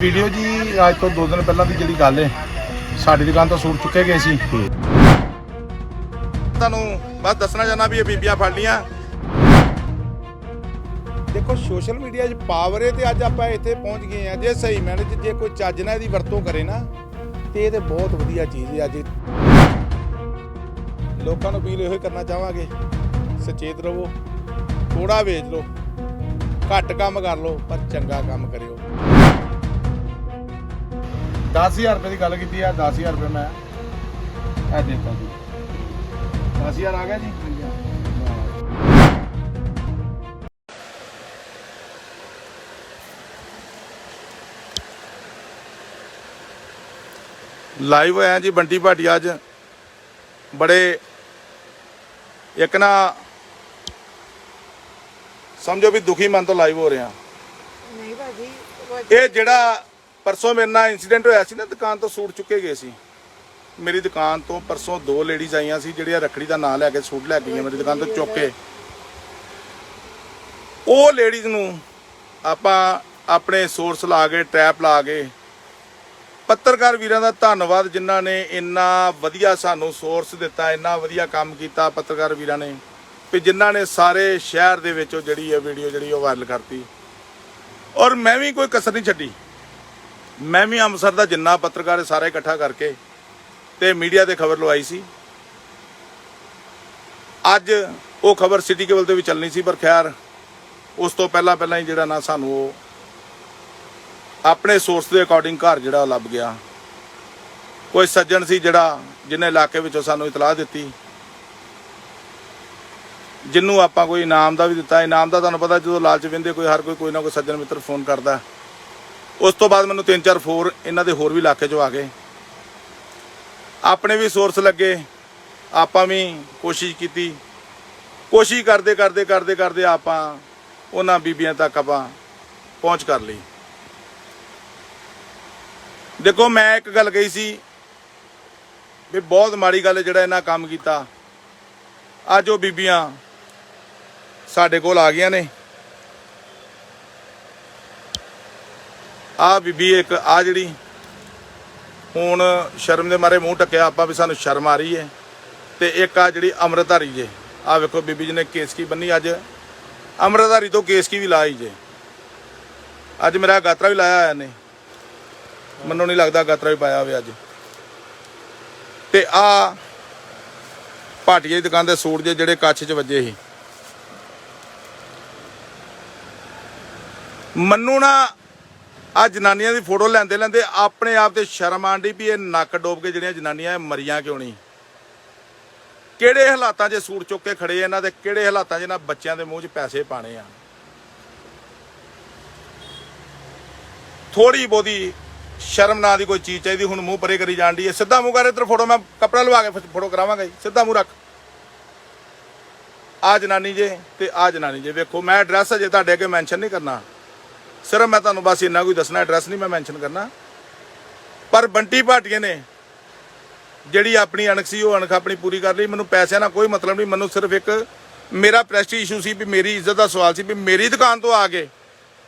Video ਜੀ ਅੱਜ ਤੋਂ 2 ਦਿਨ ਪਹਿਲਾਂ ਦੀ ਜਿਹੜੀ ਗੱਲ ਹੈ ਸਾਡੀ ਦੁਕਾਨ ਤੋਂ ਸੂਟ ਚੁੱਕੇ ਗਏ ਸੀ। ਤੁਹਾਨੂੰ ਬਸ ਦੱਸਣਾ ਚਾਹਨਾ ਵੀ ਇਹ ਬੀਬੀਆਂ ਫੜ ਲੀਆਂ ਦੇਖੋ ਸੋਸ਼ਲ ਮੀਡੀਆ 'ਚ ਪਾਵਰ ਹੈ ਤੇ ਅੱਜ ਆਪਾਂ ਇੱਥੇ ਪਹੁੰਚ ਗਏ ਆ। ਜੇ ਸਹੀ ਮੈਨੇ 'ਚ ਜੇ ਕੋਈ ਚੱਜ ਨਾਲ ਇਹਦੀ ਵਰਤੋਂ ਕਰੇ ਨਾ ਤੇ ਇਹ ਤੇ ਬਹੁਤ ਵਧੀਆ ਚੀਜ਼ ਹੈ ਅੱਜ। ਲੋਕਾਂ ਨੂੰ ਅਪੀਲ ਇਹੋ ਹੀ ਕਰਨਾ ਚਾਹਾਂਗੇ ਸੁਚੇਤ ਰਹੋ ਥੋੜਾ ਵੇਚ ਲਓ ਘੱਟ ਕੰਮ ਕਰ ਲਓ ਪਰ ਚੰਗਾ ਕੰਮ ਕਰਿਓ। 10000 ਰੁਪਏ ਦੀ ਗੱਲ ਕੀਤੀ ਆ 10000 ਰੁਪਏ ਮੈਂ ਇਹ ਦੇਖੋ ਜੀ। 10000 ਆ ਗਿਆ ਜੀ? ਲਾਈਵ ਹੋਇਆ ਜੀ ਬੰਟੀ ਭਾਟੀਆ ਅੱਜ। ਬੜੇ ਇੱਕ ਨਾ ਸਮਝੋ ਵੀ ਦੁਖੀ ਮਨ ਤੋਂ ਲਾਈਵ ਹੋ ਰਿਹਾ ਨਹੀਂ ਭਾਜੀ ਇਹ ਜਿਹੜਾ ਪਰਸੋਂ ਮੇਰੇ ਨਾਲ ਇਨਸੀਡੈਂਟ ਹੋਇਆ ਸੀ ਨਾ, ਦੁਕਾਨ ਤੋਂ ਸੂਟ ਚੁੱਕੇ ਗਏ ਸੀ। ਮੇਰੀ ਦੁਕਾਨ ਤੋਂ ਪਰਸੋਂ ਦੋ ਲੇਡੀਜ਼ ਆਈਆਂ ਸੀ, ਜਿਹੜੀਆਂ ਰੱਖੜੀ ਦਾ ਨਾਂ ਲੈ ਕੇ ਸੂਟ ਲੈ ਕੇ ਗਈਆਂ ਮੇਰੀ ਦੁਕਾਨ ਤੋਂ ਚੁੱਕ ਕੇ। ਉਹ ਲੇਡੀਜ਼ ਨੂੰ ਆਪਾਂ ਆਪਣੇ ਸੋਰਸ ਲਾ ਕੇ ਟ੍ਰੈਪ ਲਾ ਕੇ, ਪੱਤਰਕਾਰ ਵੀਰਾਂ ਦਾ ਧੰਨਵਾਦ ਜਿਨ੍ਹਾਂ ਨੇ ਇੰਨਾ ਵਧੀਆ ਸਾਨੂੰ ਸੋਰਸ ਦਿੱਤਾ, ਇੰਨਾ ਵਧੀਆ ਕੰਮ ਕੀਤਾ ਪੱਤਰਕਾਰ ਵੀਰਾਂ ਨੇ, ਵੀ ਜਿਨ੍ਹਾਂ ਨੇ ਸਾਰੇ ਸ਼ਹਿਰ ਦੇ ਵਿੱਚ ਉਹ ਜਿਹੜੀ ਹੈ ਵੀਡੀਓ ਜਿਹੜੀ ਉਹ ਵਾਇਰਲ ਕਰਤੀ। ਔਰ ਮੈਂ ਵੀ ਕੋਈ ਕਸਰ ਨਹੀਂ ਛੱਡੀ। ਮੈਂ ਵੀ ਅੰਮ੍ਰਿਤਸਰ ਦਾ ਜਿੰਨਾ ਪੱਤਰਕਾਰ ਸਾਰੇ ਇਕੱਠਾ ਕਰਕੇ ਤੇ ਮੀਡੀਆ ਤੇ ਖਬਰ ਲਵਾਈ ਸੀ। ਅੱਜ ਉਹ ਖਬਰ ਸਿਟੀ ਕੇਬਲ ਤੇ ਵੀ ਚੱਲਣੀ ਸੀ, ਪਰ ਖੈਰ ਉਸ ਤੋਂ ਪਹਿਲਾਂ ਪਹਿਲਾਂ ਹੀ ਜਿਹੜਾ ਨਾ ਸਾਨੂੰ ਉਹ ਆਪਣੇ ਸੋਰਸ ਦੇ ਅਕੋਰਡਿੰਗ ਘਰ ਜਿਹੜਾ ਉਹ ਲੱਭ ਗਿਆ। ਕੋਈ ਸੱਜਣ ਸੀ ਜਿਹੜਾ ਜਿਹਨੇ ਇਲਾਕੇ ਵਿੱਚੋਂ ਸਾਨੂੰ ਇਤਲਾਹ ਦਿੱਤੀ। ਜਿੰਨੂੰ ਆਪਾਂ ਕੋਈ ਇਨਾਮ ਦਾ ਵੀ ਦਿੱਤਾ, ਇਨਾਮ ਦਾ ਤੁਹਾਨੂੰ ਪਤਾ ਜਦੋਂ ਲਾਲਚ ਵਿੰਦੇ ਕੋਈ ਹਰ ਕੋਈ ਕੋਈ ਨਾ ਕੋਈ ਸੱਜਣ ਮਿੱਤਰ ਫੋਨ ਕਰਦਾ। ਉਸ ਤੋਂ ਬਾਅਦ ਮੈਨੂੰ ਤਿੰਨ ਚਾਰ ਫੋਰ ਇਹਨਾਂ ਦੇ ਹੋਰ ਵੀ ਇਲਾਕੇ 'ਚੋਂ ਆ ਗਏ। ਆਪਣੇ ਵੀ ਸੋਰਸ ਲੱਗੇ, ਆਪਾਂ ਵੀ ਕੋਸ਼ਿਸ਼ ਕੀਤੀ। ਕੋਸ਼ਿਸ਼ ਕਰਦੇ ਕਰਦੇ ਕਰਦੇ ਕਰਦੇ ਆਪਾਂ ਉਹਨਾਂ ਬੀਬੀਆਂ ਤੱਕ ਆਪਾਂ ਪਹੁੰਚ ਕਰ ਲਈ। ਦੇਖੋ, ਮੈਂ ਇੱਕ ਗੱਲ ਕਹੀ ਸੀ ਵੀ ਬਹੁਤ ਮਾੜੀ ਗੱਲ ਜਿਹੜਾ ਇਹਨਾਂ ਕੰਮ ਕੀਤਾ। ਅੱਜ ਉਹ ਬੀਬੀਆਂ ਸਾਡੇ ਕੋਲ ਆ ਗਈਆਂ ਨੇ। ਆ ਬੀਬੀ ਇੱਕ ਆ ਜਿਹੜੀ ਹੁਣ ਸ਼ਰਮ ਦੇ ਮਾਰੇ ਮੂੰਹ ਟੱਕਿਆ, ਆਪਾਂ ਵੀ ਸਾਨੂੰ ਸ਼ਰਮ ਆ ਰਹੀ ਹੈ ਤੇ ਇੱਕ ਆ ਜਿਹੜੀ ਅੰਮ੍ਰਿਤਧਾਰੀ ਜੇ। ਆ ਵੇਖੋ ਬੀਬੀ ਜੀ ਨੇ ਕੇਸਕੀ ਬੰਨੀ ਅੱਜ। ਅੰਮ੍ਰਿਤਧਾਰੀ ਤੋਂ ਕੇਸਕੀ ਵੀ ਲਾਈ ਜੇ। ਅੱਜ ਮੇਰਾ ਗਾਤਰਾ ਵੀ ਲਾਇਆ ਹੋਇਆ ਨੇ ਮੈਨੂੰ ਨਹੀਂ ਲੱਗਦਾ ਗਾਤਰਾ ਵੀ ਪਾਇਆ ਹੋਵੇ ਅੱਜ। ਤੇ ਆ ਭਾਟੀਏ ਦੀ ਦੁਕਾਨ ਦੇ ਸੂਟ ਜੇ ਜਿਹੜੇ ਕੱਛ 'ਚ ਵੱਜੇ ਸੀ। ਮੰਨੂ ਨਾ ਆ ਜਨਾਨੀਆਂ ਦੀ ਫੋਟੋ ਲੈਂਦੇ ਲੈਂਦੇ ਆਪਣੇ ਆਪ ਤੇ ਸ਼ਰਮ ਆਂਦੀ ਵੀ ਇਹ ਨੱਕ ਡੋਬ ਕੇ ਜਿਹੜੀਆਂ ਜਨਾਨੀਆਂ ਇਹ ਮਰੀਆਂ ਕਿਉਂ ਨਹੀਂ? ਕਿਹੜੇ ਹਾਲਾਤਾਂ 'ਚ ਸੂਟ ਚੁੱਕ ਕੇ ਖੜੇ ਇਹਨਾਂ ਦੇ? ਕਿਹੜੇ ਹਾਲਾਤਾਂ 'ਚ ਇਹਨਾਂ ਬੱਚਿਆਂ ਦੇ ਮੂੰਹ 'ਚ ਪੈਸੇ ਪਾਣੇ ਆ? ਥੋੜੀ ਬੋਦੀ ਸ਼ਰਮ ਨਾਂ ਦੀ ਕੋਈ ਚੀਜ਼ ਚਾਹੀਦੀ, ਹੁਣ ਮੂੰਹ ਪਰੇ ਕਰੀ ਜਾਣ ਜਾਂਦੀ ਹੈ ਸਿੱਧਾ ਮੂੰਹ ਕਰ, ਇੱਧਰ ਫੋਟੋ ਮੈਂ ਕਪੜਾ ਲਵਾ ਕੇ ਫੋਟੋ ਕਰਾਵਾਂਗਾ ਜੀ। ਸਿੱਧਾ ਮੂੰਹ ਰੱਖ। ਆ ਜਨਾਨੀ ਜੇ ਤੇ ਆ ਜਨਾਨੀ ਜੇ ਵੇਖੋ, ਮੈਂ ਐਡਰੈਸ ਅਜੇ ਤੁਹਾਡੇ ਅੱਗੇ ਮੈਂਸ਼ਨ ਨਹੀਂ ਕਰਨਾ। ਸਿਰਫ ਮੈਂ ਤੁਹਾਨੂੰ ਬਸ ਇੰਨਾ ਕੋਈ ਦੱਸਣਾ ਐਡਰੈਸ ਨਹੀਂ ਮੈਂ ਮੈਂਸ਼ਨ ਕਰਨਾ। ਪਰ ਬੰਟੀ ਭਾਟੀਏ ਨੇ ਜਿਹੜੀ ਆਪਣੀ ਅਣਖ ਸੀ, ਉਹ ਅਣਖ ਆਪਣੀ ਪੂਰੀ ਕਰ ਲਈ। ਮੈਨੂੰ ਪੈਸਿਆਂ ਨਾਲ ਕੋਈ ਮਤਲਬ ਨਹੀਂ, ਮੈਨੂੰ ਸਿਰਫ ਇੱਕ ਮੇਰਾ ਪ੍ਰੈਸਟੀਜ ਇਸ਼ੂ ਸੀ ਵੀ ਮੇਰੀ ਇੱਜ਼ਤ ਦਾ ਸਵਾਲ ਸੀ ਵੀ ਮੇਰੀ ਦੁਕਾਨ ਤੋਂ ਆ ਕੇ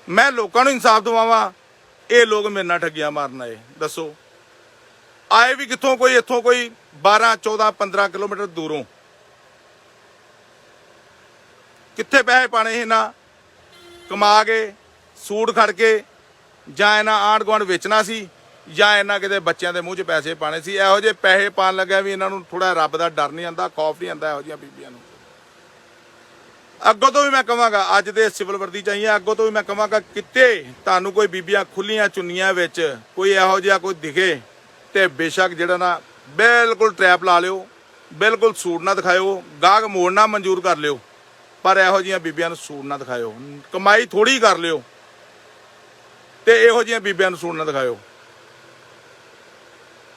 ਮੈਂ ਲੋਕਾਂ ਨੂੰ ਇਨਸਾਫ ਦਿਵਾਵਾਂ। ਇਹ ਲੋਕ ਮੇਰੇ ਨਾਲ ਠੱਗੀਆਂ ਮਾਰਨ ਆਏ, ਦੱਸੋ। ਆਏ ਵੀ ਕਿੱਥੋਂ ਕੋਈ, ਇੱਥੋਂ ਕੋਈ 12 14 15 ਕਿਲੋਮੀਟਰ ਦੂਰੋਂ। ਕਿੱਥੇ ਪੈਸੇ ਪਾਣੇ ਇਹਨਾਂ? ਕਮਾ ਕੇ ਸੂਟ ਖੜ ਕੇ ਜਾਂ ਇਹਨਾਂ ਆਂਢ ਗੁਆਂਢ ਵੇਚਣਾ ਸੀ ਜਾਂ ਇਹਨਾਂ ਕਿਤੇ ਬੱਚਿਆਂ ਦੇ ਮੂੰਹ 'ਚ ਪੈਸੇ ਪਾਣੇ ਸੀ, ਇਹੋ ਜਿਹੇ ਪੈਸੇ ਪਾਣ ਲੱਗਿਆ ਵੀ ਇਹਨਾਂ ਨੂੰ ਥੋੜਾ ਰੱਬ ਦਾ ਡਰ ਨਹੀਂ ਆਂਦਾ ਖੌਫ ਨਹੀਂ ਆਂਦਾ ਇਹੋ ਜਿਹੀਆਂ ਬੀਬੀਆਂ ਨੂੰ। ਅੱਗੋਂ ਤੋਂ ਵੀ ਮੈਂ ਕਹਾਂਗਾ, ਅੱਜ ਦੇ ਸਿਵਲ ਵਰਦੀ ਚਾਹੀਏ ਅੱਗੋਂ ਤੋਂ ਵੀ ਮੈਂ ਕਹਾਂਗਾ, ਕਿਤੇ ਤੁਹਾਨੂੰ ਕੋਈ ਬੀਬੀਆਂ ਖੁੱਲੀਆਂ ਚੁੰਨੀਆਂ ਵਿੱਚ ਕੋਈ ਇਹੋ ਜਿਹਾ ਕੋਈ ਦਿਖੇ ਤੇ ਬੇਸ਼ੱਕ ਜਿਹੜਾ ਨਾ ਬਿਲਕੁਲ ਟਰੈਪ ਲਾ ਲਿਓ, ਬਿਲਕੁਲ ਸੂਟ ਨਾ ਦਿਖਾਇਓ, ਗਾਹਕ ਮੋੜਨਾ ਮਨਜ਼ੂਰ ਕਰ ਲਿਓ, ਪਰ ਇਹੋ ਜਿਹੀਆਂ ਬੀਬੀਆਂ ਨੂੰ ਸੂਟ ਨਾ ਦਿਖਾਇਓ। ਕਮਾਈ ਥੋੜੀ ਕਰ ਲਿਓ। ਤੇ ਇਹੋ ਜਿਹੀਆਂ ਬੀਬੀਆਂ ਨੂੰ ਸੂਟ ਨਾ ਦਿਖਾਇਓ।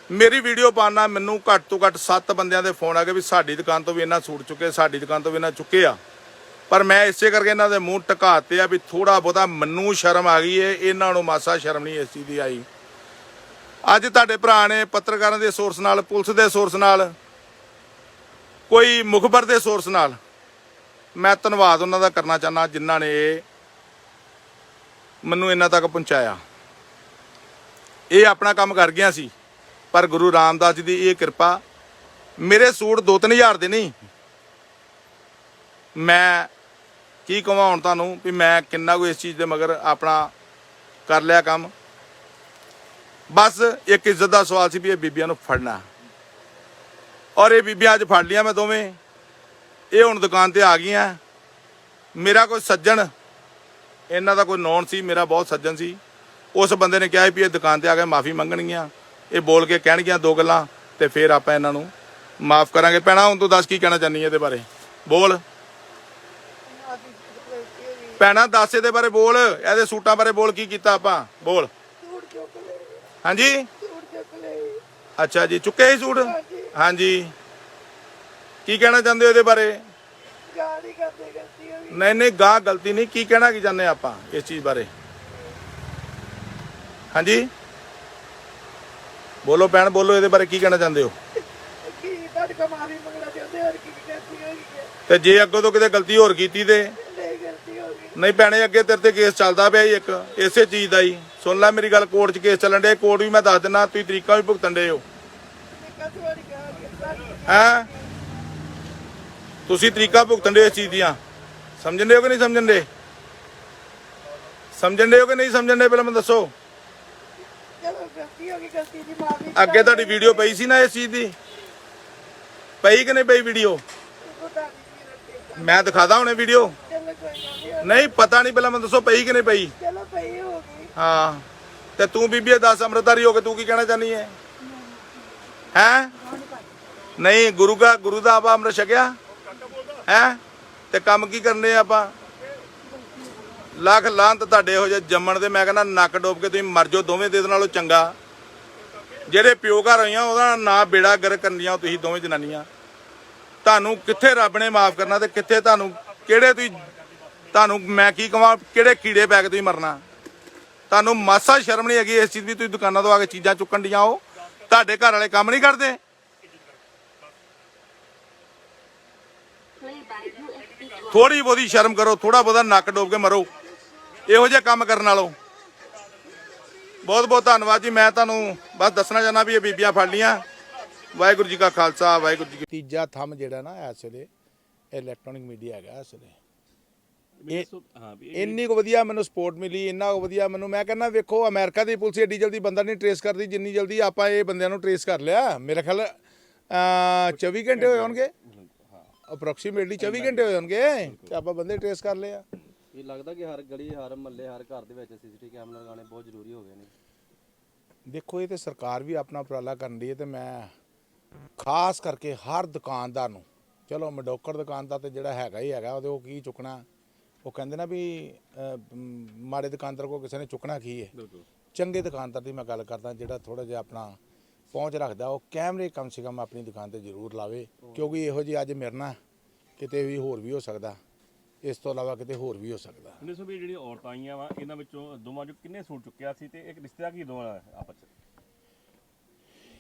ਮੇਰੀ ਵੀਡੀਓ ਪਾਣਾ ਮੈਨੂੰ ਘੱਟ ਤੋਂ ਘੱਟ 7 ਬੰਦਿਆਂ ਦੇ ਫੋਨ ਆ ਗਏ ਵੀ ਸਾਡੀ ਦੁਕਾਨ ਤੋਂ ਵੀ ਇਹਨਾਂ ਸੂਟ ਚੁੱਕੇ, ਸਾਡੀ ਦੁਕਾਨ ਤੋਂ ਵੀ ਇਹਨਾਂ ਚੁੱਕੇ ਆ। ਪਰ ਮੈਂ ਇਸੇ ਕਰਕੇ ਇਹਨਾਂ ਦੇ ਮੂੰਹ ਟਕਾਤੇ ਆ ਵੀ ਥੋੜਾ ਬਹੁਤਾ ਮੈਨੂੰ ਸ਼ਰਮ ਆ ਗਈ ਏ, ਇਹਨਾਂ ਨੂੰ ਮਾਸਾ ਸ਼ਰਮ ਨਹੀਂ ਇਸ ਚੀਜ਼ ਦੀ ਆਈ। ਅੱਜ ਤੁਹਾਡੇ ਭਰਾ ਨੇ ਪੱਤਰਕਾਰਾਂ ਦੇ ਸੋਰਸ ਨਾਲ, ਪੁਲਿਸ ਦੇ ਸੋਰਸ ਨਾਲ, ਕੋਈ ਮੁਖਬਰ ਦੇ ਸੋਰਸ ਨਾਲ, ਮੈਂ ਧੰਨਵਾਦ ਉਹਨਾਂ ਦਾ ਕਰਨਾ ਚਾਹਨਾ ਜਿਨ੍ਹਾਂ ਨੇ ਮੈਨੂੰ ਇਹਨਾਂ ਤੱਕ ਪਹੁੰਚਾਇਆ। ਇਹ ਆਪਣਾ ਕੰਮ ਕਰ ਗਿਆ ਸੀ। ਪਰ ਗੁਰੂ ਰਾਮਦਾਸ ਜੀ ਦੀ ਇਹ ਕਿਰਪਾ ਮੇਰੇ ਸੂਟ 2-3000 ਦੇ ਨਹੀਂ। ਮੈਂ ਕੀ ਕਹਾਂ ਹੁਣ ਤੁਹਾਨੂੰ ਵੀ ਮੈਂ ਕਿੰਨਾ ਕੋਈ ਇਸ ਚੀਜ਼ ਦੇ ਮਗਰ ਆਪਣਾ ਕਰ ਲਿਆ ਕੰਮ। ਬਸ ਇੱਕ ਇੱਜ਼ਤ ਦਾ ਸਵਾਲ ਸੀ ਵੀ ਇਹ ਬੀਬੀਆਂ ਨੂੰ ਫੜਨਾ। ਔਰ ਇਹ ਬੀਬੀਆਂ ਅੱਜ ਫੜ ਲਿਆ ਮੈਂ ਦੋਵੇਂ। ਇਹ ਹੁਣ ਦੁਕਾਨ ਤੇ ਆ ਗਈਆਂ। ਮੇਰਾ ਕੋਈ ਸੱਜਣ ਇਹਨਾਂ ਦਾ ਕੋਈ ਨੌਨ ਸੀ ਮੇਰਾ ਬਹੁਤ ਸੱਜਣ ਸੀ। ਉਸ ਬੰਦੇ ਨੇ ਕਿਹਾ ਵੀ ਇਹ ਦੁਕਾਨ ਤੇ ਆ ਕੇ ਮਾਫੀ ਮੰਗਣਗੀਆਂ। ਇਹ ਬੋਲ ਕੇ ਕਹਿਣਗੀਆਂ ਦੋ ਗੱਲਾਂ ਤੇ ਫਿਰ ਆਪਾਂ ਇਹਨਾਂ ਨੂੰ ਮਾਫ ਕਰਾਂਗੇ। ਪੈਣਾ ਹੁਣ ਤੂੰ ਦੱਸ ਕੀ ਕਹਿਣਾ ਚਾਹਨੀ ਹੈ ਇਹਦੇ ਬਾਰੇ? ਬੋਲ। ਪੈਣਾ ਦੱਸ ਇਹਦੇ ਬਾਰੇ ਬੋਲ। ਇਹਦੇ ਸੂਟਾਂ ਬਾਰੇ ਬੋਲ ਕੀ ਕੀਤਾ ਆਪਾਂ? ਬੋਲ। ਹਾਂਜੀ? ਅੱਛਾ ਜੀ ਚੁੱਕੇ ਹੀ ਸੂਟ? ਹਾਂਜੀ। ਕੀ ਕਹਿਣਾ ਚਾਹੁੰਦੇ ਹੋ ਇਹਦੇ ਬਾਰੇ ਗਾੜੀ ਕਰਦੇ ਗਲਤੀ ਹੋ ਗਈ ਨਹੀਂ ਨਹੀਂ ਗਾਂ ਗਲਤੀ ਨਹੀਂ। ਕੀ ਕਹਿਣਾ ਕੀ ਚਾਹੁੰਦੇ ਆਪਾਂ ਇਸ ਚੀਜ਼ ਬਾਰੇ? ਹਾਂਜੀ? ਬੋਲੋ ਭੈਣ ਬੋਲੋ ਇਹਦੇ ਬਾਰੇ ਕੀ ਕਹਿਣਾ ਚਾਹੁੰਦੇ ਹੋ? ਕੀ ਤੁਹਾਡੇ ਕੋ ਮਾਫੀ ਮੰਗਣਾ ਚਾਹੁੰਦੇ ਹੋਰ ਕੀ ਗਲਤੀ ਹੋ ਗਈ ਹੈ? ਤੇ ਜੇ ਅੱਗੋਂ ਤੋਂ ਕਿਤੇ ਗਲਤੀ ਹੋਰ ਕੀਤੀ ਤੇ? ਨਹੀਂ ਗਲਤੀ ਹੋ ਗਈ। ਨਹੀਂ ਭੈਣੇ ਅੱਗੇ ਤੇਰੇ ਤੇ ਕੇਸ ਚੱਲਦਾ ਪਿਆ ਜੀ ਇੱਕ ਇਸੇ ਚੀਜ਼ ਦਾ ਹੀ ਸੁਣ ਲੈ ਮੇਰੀ ਗੱਲ ਕੋਰਟ 'ਚ ਕੇਸ ਚੱਲਣ ਡਿਆ ਕੋਰਟ ਵੀ ਮੈਂ ਦੱਸ ਦਿੰਦਾ ਤੁਸੀਂ ਤਰੀਕਾ ਵੀ ਭੁਗਤਣ ਦੇ ਹੋ। ਹੈਂ ਤੁਸੀਂ ਤਰੀਕਾ ਭੁਗਤਣ ਦੇ ਇਸ ਚੀਜ਼ ਦੀਆਂ। ਸਮਝਣ ਦੇ ਹੋ ਕਿ ਨਹੀਂ ਸਮਝਣ ਦੇ? ਸਮਝਣ ਦੇ ਹੋ ਕਿ ਨਹੀਂ ਸਮਝਣ ਦੇ? ਪਹਿਲਾਂ ਮੈਨੂੰ ਦੱਸੋ। ਅੱਗੇ ਤੁਹਾਡੀ ਵੀਡੀਓ ਪਈ ਸੀ ਨਾ ਇਸ ਚੀਜ਼ ਦੀ? ਪਈ ਕਿ ਨਹੀਂ ਪਈ ਵੀਡੀਓ ਮੈਂ ਦਿਖਾਦਾ ਹੁਣੇ ਵੀਡੀਓ ਨਹੀਂ, ਪਤਾ ਨਹੀਂ, ਪਹਿਲਾਂ ਮੈਨੂੰ ਦੱਸੋ, ਪਈ ਕਿ ਨਹੀਂ ਪਈ? ਚਲੋ ਪਈ ਹੋ। ਗਈ ਹਾਂ ਤੇ ਤੂੰ ਬੀਬੀ ਦੱਸ, ਅੰਮ੍ਰਿਤਧਾਰੀ ਹੋ ਕੇ ਤੂੰ ਕੀ ਕਹਿਣਾ ਚਾਹਨੀ ਹੈ? ਹੈ? ਨਹੀਂ, ਗੁਰੂ ਦਾ ਗੁਰੂ ਦਾ ਆਪਾਂ ਅੰਮ੍ਰਿਤ ਛਕਿਆ? ਹੈ? ਤੇ ਕੰਮ ਕੀ ਕਰਨੇ ਆਪਾਂ? ਲੱਖ ਲਾਂਤ ਤੁਹਾਡੇ ਹੋ ਜੇ ਜੰਮਣ ਦੇ, ਮੈਂ ਕਹਿੰਦਾ ਨੱਕ ਡੋਬ ਕੇ ਤੁਸੀਂ ਮਰ ਜਾਓ, ਦੋਵੇਂ ਦੇ ਨਾਲੋਂ ਚੰਗਾ। ਜਿਹੜੇ ਪਿਓ ਘਰ ਹੋਈਆਂ, ਉਹਦਾ ਨਾਂ ਬੇੜਾ ਗਰ ਕਰਨੀਆਂ ਤੁਸੀਂ ਦੋਵੇਂ ਜਨਾਨੀਆਂ। ਤੁਹਾਨੂੰ ਕਿੱਥੇ ਰੱਬ ਨੇ ਮਾਫ ਕਰਨਾ ਤੇ ਕਿੱਥੇ ਤੁਹਾਨੂੰ, ਕਿਹੜੇ ਤੁਸੀਂ, ਤੁਹਾਨੂੰ ਮੈਂ ਕੀ ਕਹਾਂ ਕਿਹੜੇ ਕੀੜੇ ਪੈ ਕੇ ਤੁਸੀਂ ਮਰਨਾ? ਤੁਹਾਨੂੰ ਮਾਸਾ ਸ਼ਰਮ ਨਹੀਂ ਹੈਗੀ ਇਸ ਚੀਜ਼ ਦੀ, ਤੁਸੀਂ ਦੁਕਾਨਾਂ ਤੋਂ ਆ ਕੇ ਚੀਜ਼ਾਂ ਚੁੱਕਣ ਡੀਆਂ ਹੋ। ਤੁਹਾਡੇ ਘਰ ਵਾਲੇ ਕੰਮ ਨਹੀਂ ਕਰਦੇ। ਥੋੜੀ ਬਹੁਤੀ ਸ਼ਰਮ ਕਰੋ ਥੋੜਾ ਬਹੁਤਾ ਨੱਕ ਡੋਬ ਕੇ ਮਰੋ। ਇਹੋ ਜਿਹੇ ਕੰਮ ਕਰਨ ਨਾਲੋਂ। ਬਹੁਤ ਬਹੁਤ ਧੰਨਵਾਦ ਜੀ। ਮੈਂ ਤੁਹਾਨੂੰ ਬਸ ਦੱਸਣਾ ਚਾਹੁੰਦਾ ਵੀ ਇਹ ਬੀਬੀਆਂ ਫੜ ਲੀਆਂ ਵਾਹਿਗੁਰੂ ਜੀ ਕਾ ਖਾਲਸਾ ਵਾਹਿਗੁਰੂ ਜੀ ਕੀ ਤੀਜਾ ਥੰਮ ਜਿਹੜਾ ਨਾ ਇਸ ਵੇਲੇ ਇਲੈਕਟ੍ਰੋਨਿਕ ਮੀਡੀਆ ਹੈਗਾ ਇਸ ਵੇਲੇ। ਇੰਨੀ ਕੁ ਵਧੀਆ ਮੈਨੂੰ ਸਪੋਰਟ ਮਿਲੀ ਇੰਨਾ ਕੁ ਵਧੀਆ ਮੈਨੂੰ ਮੈਂ ਕਹਿੰਦਾ ਵੇਖੋ ਅਮਰੀਕਾ ਦੀ ਪੁਲਿਸ ਏਡੀ ਜਲਦੀ ਬੰਦਾ ਨਹੀਂ ਟਰੇਸ ਕਰਦੀ ਜਿੰਨੀ ਜਲਦੀ ਆਪਾਂ ਇਹ ਬੰਦਿਆਂ ਨੂੰ ਟਰੇਸ ਕਰ ਲਿਆ। ਮੇਰੇ ਖਿਆਲ ਅਹ, 24 ਘੰਟੇ ਹੋਏ ਹੋਣਗੇ। ਅਪਰੋਕਸੀਮੇਟਲੀ 24 ਘੰਟੇ ਹੋਏ ਹੋਣਗੇ ਤੇ ਆਪਾਂ ਬੰਦੇ ਟਰੇਸ ਕਰ ਲਏ ਆ। ਇਹ ਲੱਗਦਾ ਕਿ ਹਰ ਗਲੀ ਹਰ ਮਹੱਲੇ ਹਰ ਘਰ ਦੇ ਵਿੱਚ ਸੀਸੀਟੀਵੀ ਕੈਮਰਾ ਲਗਾਉਣੇ ਬਹੁਤ ਜ਼ਰੂਰੀ ਹੋ ਗਏ ਨੇ। ਦੇਖੋ ਇਹ ਤੇ ਸਰਕਾਰ ਵੀ ਆਪਣਾ ਉਪਰਾਲਾ ਕਰਨ ਦੀ ਹੈ ਤੇ ਮੈਂ ਖਾਸ ਕਰਕੇ ਹਰ ਦੁਕਾਨਦਾਰ ਨੂੰ ਚਲੋ ਮਡੋਕਰ ਦੁਕਾਨਦਾਰ ਤੇ ਜਿਹੜਾ ਹੈਗਾ ਹੀ ਹੈਗਾ ਉਹਦੇ ਉਹ ਕੀ ਚੁੱਕਣਾ ਉਹ ਕਹਿੰਦੇ ਨਾ ਵੀ ਅਹ, ਮ, ਮਾੜੇ ਦੁਕਾਨਦਾਰ ਕੋ ਕਿਸੇ ਨੇ ਚੁੱਕਣਾ ਕੀ ਹੈ? ਚੰਗੇ ਦੁਕਾਨਦਾਰ ਦੀ ਮੈਂ ਗੱਲ ਕਰਦਾ ਜਿਹੜਾ ਥੋੜਾ ਜਿਹਾ ਆਪਣਾ ਪਹੁੰਚ ਰੱਖਦਾ ਉਹ ਕੈਮਰੇ ਕਮ ਸੇ ਕਮ ਆਪਣੀ ਦੁਕਾਨ ਤੇ ਜ਼ਰੂਰ ਲਾਵੇ ਕਿਉਂਕਿ ਇਹੋ ਜਿਹੀ ਅੱਜ ਮੇਰੇ ਨਾਲ ਕਿਤੇ ਵੀ ਹੋਰ ਵੀ ਹੋ ਸਕਦਾ। ਇਸ ਤੋਂ ਇਲਾਵਾ ਕਿਤੇ ਹੋਰ ਵੀ ਹੋ ਸਕਦਾ। ਉਹਨੇ ਸੋ ਵੀ ਜਿਹੜੀਆਂ ਔਰਤਾਂ ਆਈਆਂ ਵਾ ਇਹਨਾਂ ਵਿੱਚੋਂ ਦੋਵਾਂ ਚੋਂ ਕਿੰਨੇ ਸੂਟ ਚੁੱਕਿਆ ਸੀ ਤੇ ਇੱਕ ਰਿਸ਼ਤਾ ਕੀ ਦੋਵਾਂ ਦਾ ਆਪਸ ਚ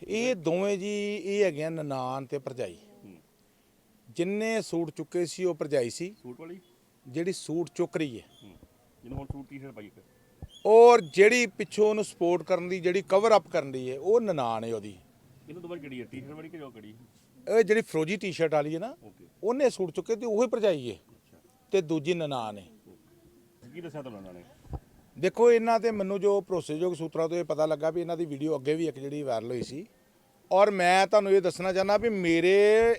ਇਹ ਦੋਵੇਂ ਜੀ ਇਹ ਹੈਗੀਆਂ ਨਨਾਣ ਤੇ ਭਰਜਾਈ। ਜਿੰਨੇ ਸੂਟ ਚੁੱਕੇ ਸੀ ਉਹ ਭਰਜਾਈ ਸੀ। ਸੂਟ ਵਾਲੀ? ਜਿਹੜੀ ਸੂਟ ਚੁੱਕ ਰਹੀ ਹੈ। ਹੂੰ। ਜਿਹਨੂੰ ਹੁਣ ਸੂਟ ਟੀ-ਸ਼ਰਟ ਪਾਈ ਇੱਕ? ਔਰ ਜਿਹੜੀ ਪਿੱਛੋਂ ਉਹਨੂੰ ਸਪੋਰਟ ਕਰਨ ਦੀ ਜਿਹੜੀ ਕਵਰ ਅਪ ਕਰਨ ਦੀ ਹੈ ਉਹ ਨਨਾਣ ਹੈ ਉਹਦੀ। ਇਹਨੂੰ ਦੋਵਾਂ ਕਿਹੜੀ ਹੈ? ਟੀ-ਸ਼ਰਟ ਵਾਲੀ ਕਿ ਜੋ ਕਿਹੜੀ? ਇਹ ਜਿਹੜੀ ਫਰੋਜੀ ਟੀ-ਸ਼ਰਟ ਵਾਲੀ ਹੈ ਨਾ ਉਹਨੇ ਸੂਟ ਚੁੱਕੇ ਤੇ ਉਹੀ ਭਰਜਾਈ ਹੈ। ਤੇ ਦੂਜੀ ਨਨਾਣ ਹੈ। ਕੀ ਦੱਸਿਆ ਤੁਹਾਨੂੰ ਉਹਨਾਂ ਨੇ? ਦੇਖੋ ਇਹਨਾਂ ਤੇ ਮੈਨੂੰ ਜੋ ਭਰੋਸੇਯੋਗ ਸੂਤਰਾਂ ਤੋਂ ਇਹ ਪਤਾ ਲੱਗਾ ਵੀ ਇਹਨਾਂ ਦੀ ਵੀਡੀਓ ਅੱਗੇ ਵੀ ਇੱਕ ਜਿਹੜੀ ਵਾਇਰਲ ਹੋਈ ਸੀ। ਔਰ ਮੈਂ ਤੁਹਾਨੂੰ ਇਹ ਦੱਸਣਾ ਚਾਹੁੰਦਾ ਵੀ ਮੇਰੇ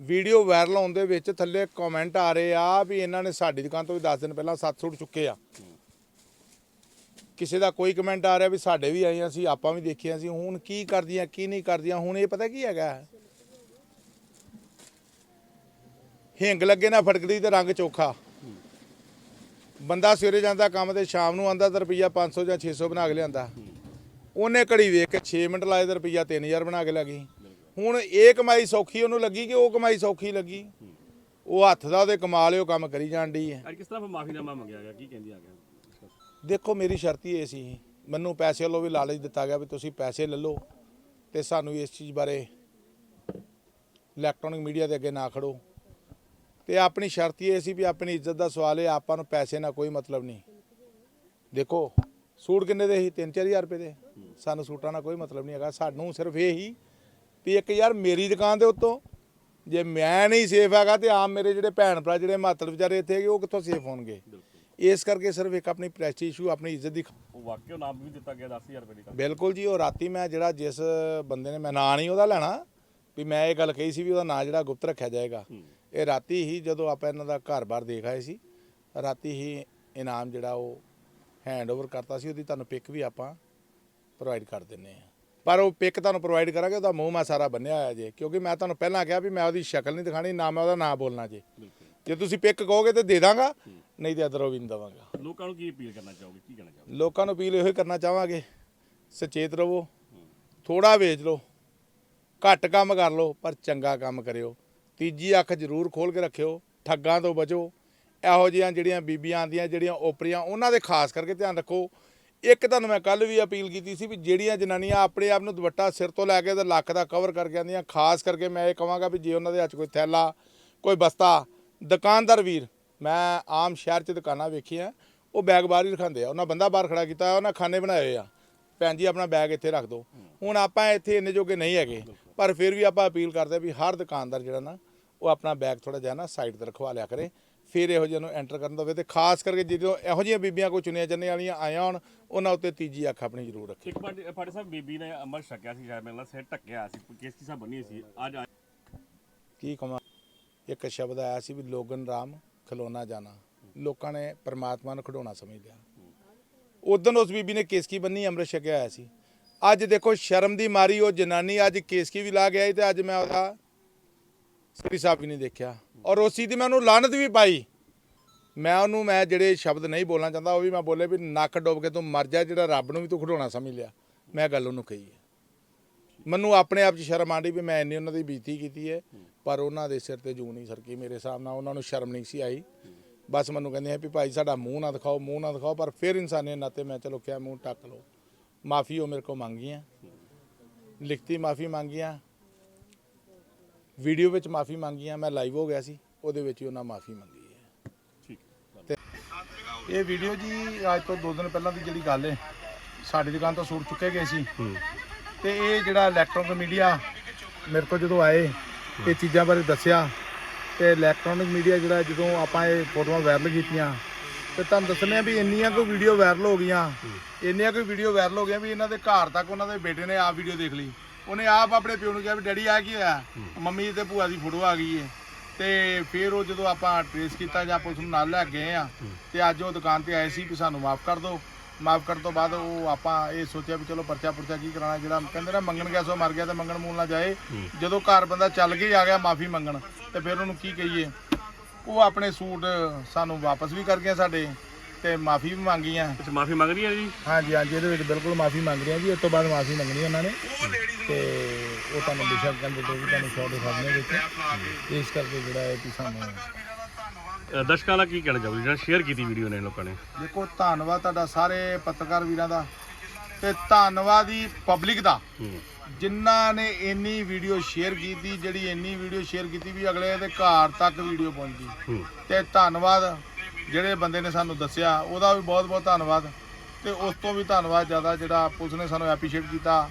ਵੀਡੀਓ ਵਾਇਰਲ ਹੋਣ ਦੇ ਵਿੱਚ ਥੱਲੇ ਕਮੈਂਟ ਆ ਰਹੇ ਆ ਵੀ ਇਹਨਾਂ ਨੇ ਸਾਡੀ ਦੁਕਾਨ ਤੋਂ ਵੀ 10 ਦਿਨ ਪਹਿਲਾਂ 7 ਸੂਟ ਚੁੱਕੇ ਆ। ਕਿਸੇ ਦਾ ਕੋਈ ਕਮੈਂਟ ਆ ਰਿਹਾ ਵੀ ਸਾਡੇ ਵੀ ਆਈਆਂ ਸੀ ਆਪਾਂ ਵੀ ਦੇਖਿਆ ਸੀ ਹੁਣ ਕੀ ਕਰਦੀਆਂ, ਕੀ ਨਹੀਂ ਕਰਦੀਆਂ, ਹੁਣ ਇਹ ਪਤਾ ਕੀ ਹੈਗਾ? ਹਿੰਗ ਲੱਗੇ ਨਾ ਫਟਕਦੀ ਤੇ ਰੰਗ ਚੋਖਾ। ਬੰਦਾ ਸਵੇਰੇ ਜਾਂਦਾ ਕੰਮ ਤੇ, ਸ਼ਾਮ ਨੂੰ ਆਂਦਾ ਤਾਂ ਰੁਪਈਆ 500 ਜਾਂ 600 ਬਣਾ ਕੇ ਲਿਆਂਦਾ। ਉਹਨੇ ਘੜੀ ਵੇਖ ਕੇ 6 ਮਿੰਟ ਲਾਏ ਤਾਂ ਰੁਪਈਆ 3000 ਬਣਾ ਕੇ ਲੱਗੀ ਹੁਣ ਇਹ ਕਮਾਈ ਸੌਖੀ ਉਹਨੂੰ ਲੱਗੀ ਕਿ ਉਹ ਕਮਾਈ ਸੌਖੀ ਲੱਗੀ? ਉਹ ਹੱਥ ਦਾ ਉਹਦੇ ਕਮਾਲ ਉਹ ਕੰਮ ਕਰੀ ਜਾਂਦੀ ਹੈ। ਅੱਜ ਕਿਸ ਤਰ੍ਹਾਂ ਮਾਫੀਨਾਮਾ ਮੰਗਿਆ ਗਿਆ? ਕੀ ਕਹਿੰਦੀ ਆ ਗਿਆ? ਦੇਖੋ, ਮੇਰੀ ਸ਼ਰਤੀ ਇਹ ਸੀ। ਮੈਨੂੰ ਪੈਸੇ ਵੱਲੋਂ ਵੀ ਲਾਲਚ ਦਿੱਤਾ ਗਿਆ ਵੀ ਤੁਸੀਂ ਪੈਸੇ ਲੈ ਲਓ ਤੇ ਸਾਨੂੰ ਇਸ ਚੀਜ਼ ਬਾਰੇ ਇਲੈਕਟ੍ਰੋਨਿਕ ਮੀਡੀਆ ਦੇ ਅੱਗੇ ਨਾ ਖੜੋ। ਤੇ ਆਪਣੀ ਸ਼ਰਤ ਇਹ ਸੀ ਵੀ ਆਪਣੀ ਇੱਜ਼ਤ ਦਾ ਸਵਾਲ ਹੈ ਆਪਾਂ ਨੂੰ ਪੈਸੇ ਨਾਲ ਕੋਈ ਮਤਲਬ ਨਹੀਂ। ਦੇਖੋ, ਸੂਟ ਕਿੰਨੇ ਦੇ ਸੀ? 3-4000 ਰੁਪਏ ਦੇ। ਸਾਨੂੰ ਸੂਟਾਂ ਨਾਲ ਕੋਈ ਮਤਲਬ ਨਹੀਂ ਹੈਗਾ। ਸਾਨੂੰ ਸਿਰਫ ਇਹ ਹੀ ਵੀ ਇੱਕ ਯਾਰ ਮੇਰੀ ਦੁਕਾਨ ਦੇ ਉੱਤੋਂ ਜੇ ਮੈਂ ਨਹੀਂ ਸੇਫ ਹੈਗਾ ਤੇ ਆਮ ਮੇਰੇ ਜਿਹੜੇ ਭੈਣ ਭਰਾ ਜਿਹੜੇ ਮਾਤੜ ਵਿਚਾਰੇ ਇੱਥੇ ਹੈਗੇ, ਉਹ ਕਿੱਥੋਂ ਸੇਫ ਹੋਣਗੇ? ਇਸ ਕਰਕੇ ਸਿਰਫ ਇੱਕ ਆਪਣੀ ਪ੍ਰੈਸਟੀਜ ਇਸ਼ੂ ਆਪਣੀ ਇੱਜ਼ਤ ਦੀ ਉਹ ਵਾਕਿਆ ਨਾਮ ਵੀ ਦਿੱਤਾ ਗਿਆ 10000 ਰੁਪਏ ਦੀ ਬਿਲਕੁਲ ਜੀ ਉਹ ਰਾਤੀ ਮੈਂ ਜਿਹੜਾ ਜਿਸ ਬੰਦੇ ਨੇ ਮੈਂ ਨਾਂ ਨਹੀਂ ਉਹਦਾ ਲੈਣਾ ਵੀ ਮੈਂ ਇਹ ਗੱਲ ਕਹੀ ਸੀ ਵੀ ਉਹਦਾ ਨਾਂ ਜਿਹੜਾ ਗੁਪਤ ਰੱਖਿਆ ਜਾਏਗਾ। ਇਹ ਰਾਤੀ ਹੀ ਜਦੋਂ ਆਪਾਂ ਇਹਨਾਂ ਦਾ ਘਰ-ਬਾਰ ਦੇਖ ਆਏ ਸੀ ਰਾਤੀ ਹੀ ਇਨਾਮ ਜਿਹੜਾ ਉਹ ਹੈਂਡ ਓਵਰ ਕਰਤਾ ਸੀ ਉਹਦੀ ਤੁਹਾਨੂੰ ਪਿਕ ਵੀ ਆਪਾਂ ਪ੍ਰੋਵਾਈਡ ਕਰ ਦਿੰਨੇ ਆ। ਪਰ ਉਹ ਪਿਕ ਤੁਹਾਨੂੰ ਪ੍ਰੋਵਾਈਡ ਕਰਾਂਗੇ ਉਹਦਾ ਮੂੰਹ ਮੈਂ ਸਾਰਾ ਬੰਨਿਆ ਹੋਇਆ ਜੇ ਕਿਉਂਕਿ ਮੈਂ ਤੁਹਾਨੂੰ ਪਹਿਲਾਂ ਕਿਹਾ ਵੀ ਮੈਂ ਉਹਦੀ ਸ਼ਕਲ ਨਹੀਂ ਦਿਖਾਣੀ ਨਾ ਮੈਂ ਉਹਦਾ ਨਾਂ ਬੋਲਣਾ ਜੇ। ਜੇ ਤੁਸੀਂ ਪਿਕ ਕਹੋਗੇ ਤੇ ਦੇ ਦਾਂਗਾ ਨਹੀਂ ਤੇ ਅਦਰੋਂ ਵੀ ਨਹੀਂ ਦਵਾਂਗਾ। ਲੋਕਾਂ ਨੂੰ ਕੀ ਅਪੀਲ ਕਰਨਾ ਚਾਹੋਗੇ? ਕੀ ਕਹਿਣਾ ਚਾਹੋਗੇ? ਲੋਕਾਂ ਨੂੰ ਅਪੀਲ ਇਹੋ ਹੀ ਕਰਨਾ ਚਾਹਾਂਗੇ ਸੁਚੇਤ ਰਹੋ ਥੋੜਾ ਵੇਚ ਲਓ ਘੱਟ ਕੰਮ ਕਰ ਲਓ ਪਰ ਚੰਗਾ ਕੰਮ ਕਰਿਓ। ਤੀਜੀ ਅੱਖ ਜ਼ਰੂਰ ਖੋਲ ਕੇ ਰੱਖਿਓ ਠੱਗਾਂ ਤੋਂ ਬਚੋ। ਇਹੋ ਜਿਹੀਆਂ ਜਿਹੜੀਆਂ ਬੀਬੀਆਂ ਆਂਦੀਆਂ ਜਿਹੜੀਆਂ ਓਪਰੀਆਂ ਉਹਨਾਂ ਦੇ ਖਾਸ ਕਰਕੇ ਧਿਆਨ ਰੱਖੋ। ਇੱਕ ਤੁਹਾਨੂੰ ਮੈਂ ਕੱਲ ਵੀ ਅਪੀਲ ਕੀਤੀ ਸੀ ਵੀ ਜਿਹੜੀਆਂ ਜਨਾਨੀਆਂ ਆਪਣੇ ਆਪ ਨੂੰ ਦੁਪੱਟਾ ਸਿਰ ਤੋਂ ਲੈ ਕੇ ਤੇ ਲੱਕ ਦਾ ਕਵਰ ਕਰਕੇ ਆਂਦੀਆਂ ਖਾਸ ਕਰਕੇ ਮੈਂ ਇਹ ਕਹਾਂਗਾ ਵੀ ਜੇ ਉਹਨਾਂ ਦੇ ਹੱਥ ਕੋਈ ਥੈਲਾ ਕੋਈ ਬਸਤਾ ਦੁਕਾਨਦਾਰ ਵੀਰ ਮੈਂ ਆਮ ਸ਼ਹਿਰ 'ਚ ਦੁਕਾਨਾਂ ਵੇਖੀਆਂ ਉਹ ਬੈਗ ਬਾਹਰ ਹੀ ਰਖਾਉਂਦੇ ਆ। ਉਹਨਾਂ ਬੰਦਾ ਬਾਹਰ ਖੜਾ ਕੀਤਾ ਉਹਨਾਂ ਖਾਨੇ ਬਣਾਏ ਹੋਏ ਆ। ਭੈਣ ਜੀ ਆਪਣਾ ਬੈਗ ਇੱਥੇ ਰੱਖ ਦਿਓ ਹੁਣ ਆਪਾਂ ਇੱਥੇ ਇੰਨੇ ਜੋਗੇ ਨਹੀਂ ਹੈਗੇ ਪਰ ਫਿਰ ਵੀ ਆਪਾਂ ਅਪੀਲ ਕਰਦੇ ਆ ਵੀ ਹਰ ਦੁਕਾਨਦਾਰ ਜਿਹੜਾ ਨਾ ਉਹ ਆਪਣਾ ਬੈਗ ਥੋੜਾ ਜਿਹਾ ਨਾ ਸਾਈਡ ਤੇ ਰਖਵਾ ਲਿਆ ਕਰੇ। ਫਿਰ ਇਹੋ ਜਿਹੇ ਨੂੰ ਐਂਟਰ ਕਰਨ ਦਵੇ ਤੇ ਖਾਸ ਕਰਕੇ ਜਦੋਂ ਇਹੋ ਜਿਹੀਆਂ ਬੀਬੀਆਂ ਕੋਈ ਚੁਣੀਆਂ ਜੰਨੇ ਵਾਲੀਆਂ ਆਈਆਂ ਹੋਣ ਉਹਨਾਂ ਉੱਤੇ ਤੀਜੀ ਅੱਖ ਆਪਣੀ ਜ਼ਰੂਰ ਰੱਖੇ। ਇੱਕ ਪਾਰਟੀ ਸਾਹਿਬ ਬੀਬੀ ਨੇ ਅਮਰ ਛਕਿਆ ਸੀ ਸ਼ਾਇਦ ਮੈਨੂੰ ਸਿਰ ਢੱਕਿਆ ਸੀ ਕੇਸ ਕੀ ਬਣੀ ਸੀ। ਅੱਜ ਕੀ ਕਮਾਂ ਇੱਕ ਸ਼ਬਦ ਆਇਆ ਸੀ ਵੀ ਲੋਗਨ ਰਾਮ ਖਲੋਣਾ ਜਾਣਾ। ਲੋਕਾਂ ਨੇ ਪਰਮਾਤਮਾ ਨੂੰ ਖਿਡੌਣਾ ਸਮਝ ਲਿਆ। ਉਦੋਂ ਉਸ ਬੀਬੀ ਨੇ ਕੇਸਕੀ ਬੰਨੀ, ਅੰਮ੍ਰਿਤ ਛਕਿਆ ਹੋਇਆ ਸੀ। ਅੱਜ ਦੇਖੋ, ਸ਼ਰਮ ਦੀ ਮਾਰੀ ਉਹ ਜਨਾਨੀ, ਅੱਜ ਕੇਸਕੀ ਵੀ ਲਾ ਗਿਆ ਸੀ ਤੇ ਅੱਜ ਮੈਂ ਉਹਦਾ ਸ੍ਰੀ ਸਾਹਿਬ ਵੀ ਨਹੀਂ ਦੇਖਿਆ। ਔਰ ਉਸੀ ਦੀ ਮੈਂ ਉਹਨੂੰ ਲਾਨਤ ਵੀ ਪਾਈ। ਮੈਂ ਉਹਨੂੰ, ਮੈਂ ਜਿਹੜੇ ਸ਼ਬਦ ਨਹੀਂ ਬੋਲਣਾ ਚਾਹੁੰਦਾ, ਉਹ ਵੀ ਮੈਂ ਬੋਲੇ ਵੀ ਨੱਕ ਡੁੱਬ ਕੇ ਤੂੰ ਮਰ ਜਾ, ਜਿਹੜਾ ਰੱਬ ਨੂੰ ਵੀ ਤੂੰ ਖਿਡੌਣਾ ਸਮਝ ਲਿਆ। ਮੈਂ ਗੱਲ ਉਹਨੂੰ ਕਹੀ ਹੈ। ਮੈਨੂੰ ਆਪਣੇ ਆਪ 'ਚ ਸ਼ਰਮ ਆਂਦੀ ਵੀ ਮੈਂ ਇੰਨੀ ਉਹਨਾਂ ਦੀ ਬੀਤੀ ਕੀਤੀ ਹੈ। ਪਰ ਉਹਨਾਂ ਦੇ ਸਿਰ ਤੇ ਜੂ ਨਹੀਂ ਸਰਕੀ ਮੇਰੇ ਹਿਸਾਬ ਨਾਲ ਉਹਨਾਂ ਨੂੰ ਸ਼ਰਮ ਨਹੀਂ ਸੀ ਆਈ। ਬਸ ਮੈਨੂੰ ਕਹਿੰਦੇ ਆ ਵੀ ਭਾਈ ਸਾਡਾ ਮੂੰਹ ਨਾ ਦਿਖਾਓ ਮੂੰਹ ਨਾ ਦਿਖਾਓ ਪਰ ਫਿਰ ਇਨਸਾਨੀਅਤ ਨਾਤੇ ਮੈਂ ਚਲੋ ਕਿਹਾ ਮੂੰਹ ਟੱਕ ਲਓ। ਮਾਫੀ ਉਹ ਮੇਰੇ ਕੋਲ ਮੰਗੀਆਂ। ਲਿਖਤੀ ਮਾਫੀ ਮੰਗੀਆਂ। ਵੀਡੀਓ ਵਿੱਚ ਮਾਫੀ ਮੰਗੀਆਂ ਮੈਂ ਲਾਈਵ ਹੋ ਗਿਆ ਸੀ ਉਹਦੇ ਵਿੱਚ ਹੀ ਉਹਨਾਂ ਮਾਫੀ ਮੰਗੀ ਹੈ। ਠੀਕ ਇਹ ਵੀਡੀਓ ਜੀ ਅੱਜ ਤੋਂ 2 ਦਿਨ ਪਹਿਲਾਂ ਦੀ ਜਿਹੜੀ ਗੱਲ ਹੈ ਸਾਡੀ ਦੁਕਾਨ ਤੋਂ ਸੂਟ ਚੁੱਕੇ ਗਏ ਸੀ। ਤੇ ਇਹ ਜਿਹੜਾ ਇਲੈਕਟ੍ਰੋਨਿਕ ਮੀਡੀਆ ਮੇਰੇ ਕੋਲ ਜਦੋਂ ਆਏ ਇਹ ਚੀਜ਼ਾਂ ਬਾਰੇ ਦੱਸਿਆ ਤੇ ਇਲੈਕਟ੍ਰੋਨਿਕ ਮੀਡੀਆ ਜਿਹੜਾ ਜਦੋਂ ਆਪਾਂ ਇਹ ਫੋਟੋਆਂ ਵਾਇਰਲ ਕੀਤੀਆਂ, ਤੇ ਤੁਹਾਨੂੰ ਦੱਸਣੇ ਆ ਵੀ ਇੰਨੀਆਂ ਕੋਈ ਵੀਡੀਓ ਵਾਇਰਲ ਹੋ ਗਈਆਂ, ਇੰਨੀਆਂ ਕੋਈ ਵੀਡੀਓ ਵਾਇਰਲ ਹੋ ਗਈਆਂ ਵੀ ਇਹਨਾਂ ਦੇ ਘਰ ਤੱਕ ਉਹਨਾਂ ਦੇ ਬੇਟੇ ਨੇ ਆਪ ਵੀਡੀਓ ਦੇਖ ਲਈ। ਉਹਨੇ ਆਪ ਆਪਣੇ ਪਿਓ ਨੂੰ ਕਿਹਾ ਵੀ ਡੈਡੀ ਆ ਕੀ ਹੋਇਆ? ਮੰਮੀ ਤੇ ਭੂਆ ਦੀ ਫੋਟੋ ਆ ਗਈ ਹੈ ਤੇ ਫਿਰ ਉਹ ਜਦੋਂ ਆਪਾਂ ਟ੍ਰੇਸ ਕੀਤਾ ਜਾਂ ਪੁਲਿਸ ਨੂੰ ਨਾਲ ਲੈ ਕੇ ਗਏ ਆ, ਤੇ ਅੱਜ ਉਹ ਦੁਕਾਨ ਤੇ ਆਏ ਸੀ ਕਿ ਸਾਨੂੰ ਮਾਫ ਕਰ ਦਿਓ। ਮਾਫ ਕਰਨ ਤੋਂ ਬਾਅਦ ਉਹ ਆਪਾਂ ਇਹ ਸੋਚਿਆ ਵੀ ਚਲੋ ਪਰਚਾ ਪੁਰਚਾ ਕੀ ਕਰਾਣਾ ਜਿਹੜਾ ਕਹਿੰਦੇ ਨਾ ਮੰਗਣ ਗਿਆ ਸੋ ਮਰ ਗਿਆ ਤੇ ਮੰਗਣ ਮੂਲ ਨਾ ਜਾਏ। ਜਦੋਂ ਘਰ ਬੰਦਾ ਚੱਲ ਕੇ ਆ ਗਿਆ ਮਾਫੀ ਮੰਗਣ ਤੇ ਫਿਰ ਉਹਨੂੰ ਕੀ ਕਹੀਏ? ਉਹ ਆਪਣੇ ਸੂਟ ਸਾਨੂੰ ਵਾਪਸ ਵੀ ਕਰ ਗਿਆ ਸਾਡੇ ਤੇ ਮਾਫੀ ਵੀ ਮੰਗੀਆਂ। ਅੱਛਾ ਮਾਫੀ ਮੰਗ ਰਹੀ ਹੈ ਜੀ? ਹਾਂਜੀ ਹਾਂਜੀ ਇਹਦੇ ਵਿੱਚ ਬਿਲਕੁਲ ਮਾਫੀ ਮੰਗ ਰਹੇ ਆ ਜੀ। ਇਸ ਤੋਂ ਬਾਅਦ ਮਾਫੀ ਮੰਗਣੀ ਉਹਨਾਂ ਨੇ। ਤੇ ਉਹ ਤੁਹਾਨੂੰ ਬੇਸ਼ੱਕ ਕਹਿੰਦੇ ਤੇ ਵੀ ਤੁਹਾਨੂੰ ਸ਼ੋਅ ਦਿਖਾ ਦਿੰਦੇ ਵਿੱਚ। ਇਸ ਕਰਕੇ ਜਿਹੜਾ ਹੈ ਕਿ ਸਾਨੂੰ ਅ, ਦਰਸ਼ਕਾਂ ਦਾ ਕੀ ਕਹਿਣਾ ਚਾਹੋਗੇ? ਜਿਹੜਾ ਸ਼ੇਅਰ ਕੀਤੀ ਵੀਡੀਓ ਨੇ ਲੋਕਾਂ ਨੇ। ਦੇਖੋ ਧੰਨਵਾਦ ਤੁਹਾਡਾ ਸਾਰੇ ਪੱਤਰਕਾਰ ਵੀਰਾਂ ਦਾ ਤੇ ਧੰਨਵਾਦ ਪਬਲਿਕ ਦਾ। ਹੂੰ। ਜਿਨ੍ਹਾਂ ਨੇ ਇੰਨੀ ਵੀਡੀਓ ਸ਼ੇਅਰ ਕੀਤੀ ਜਿਹੜੀ ਇੰਨੀ ਵੀਡੀਓ ਸ਼ੇਅਰ ਕੀਤੀ ਵੀ ਅਗਲੇ ਦੇ ਘਰ ਤੱਕ ਵੀਡੀਓ ਪਹੁੰਚੀ ਹੂੰ। ਤੇ ਧੰਨਵਾਦ ਜਿਹੜੇ ਬੰਦੇ ਨੇ ਸਾਨੂੰ ਦੱਸਿਆ ਉਹਦਾ ਵੀ ਬਹੁਤ ਬਹੁਤ ਧੰਨਵਾਦ। ਤੇ ਉਸ ਤੋਂ ਵੀ ਧੰਨਵਾਦ ਜ਼ਿਆਦਾ ਜਿਹੜਾ ਪੁਲਿਸ ਨੇ ਸਾਨੂੰ ਐਪਰੀਸ਼ੀਏਟ ਕੀਤਾ।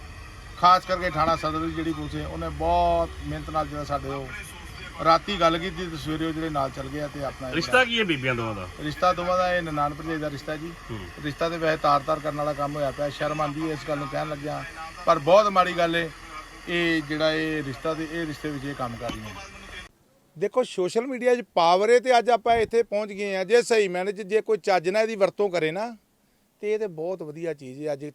ਖਾਸ ਕਰਕੇ ਥਾਣਾ ਸਦਰ ਦੀ ਜਿਹੜੀ ਪੁਲਿਸ ਹੈ ਉਹਨੇ ਬਹੁਤ ਮਿਹਨਤ ਨਾਲ ਜਿਹੜਾ ਸਾਡੇ ਉਹ ਰਾਤੀ ਗੱਲ ਕੀਤੀ ਤੇ ਸਵੇਰੇ ਉਹ ਜਿਹੜੇ ਨਾਲ ਚੱਲ ਗਏ ਆ ਤੇ ਆਪਣਾ ਰਿਸ਼ਤਾ ਕੀ ਹੈ ਬੀਬੀਆਂ ਦੋਵਾਂ ਦਾ? ਰਿਸ਼ਤਾ ਦੋਵਾਂ ਦਾ ਇਹ ਨਨਾਣ ਭਰਜਾਈ ਦਾ ਰਿਸ਼ਤਾ ਜੀ। ਰਿਸ਼ਤਾ ਤੇ ਵੈਸੇ ਤਾਰ-ਤਾਰ ਕਰਨ ਵਾਲਾ ਕੰਮ ਹੋਇਆ ਪਿਆ ਸ਼ਰਮ ਆਂਦੀ ਹੈ ਇਸ ਗੱਲ ਨੂੰ ਕਹਿਣ ਲੱਗਿਆ। ਪਰ ਬਹੁਤ ਮਾੜੀ ਗੱਲ ਹੈ ਇਹ ਜਿਹੜਾ ਇਹ ਰਿਸ਼ਤਾ ਤੇ ਇਹ ਰਿਸ਼ਤੇ ਵਿੱਚ ਇਹ ਕੰਮ ਕਰ ਰਹੀਆਂ ਦੇਖੋ ਸੋਸ਼ਲ ਮੀਡੀਆ 'ਚ ਪਾਵਰ ਹੈ ਤੇ ਅੱਜ ਆਪਾਂ ਇੱਥੇ ਪਹੁੰਚ ਗਏ ਆ ਜੇ ਸਹੀ ਮੈਨੇ 'ਚ ਜੇ ਕੋਈ ਚੱਜ ਨਾਲ ਇਹਦੀ ਵਰਤੋਂ ਕਰੇ ਨਾ ਤੇ ਇਹ ਤੇ ਬਹੁਤ ਵਧੀਆ ਚੀਜ਼ ਹੈ ਅੱਜ।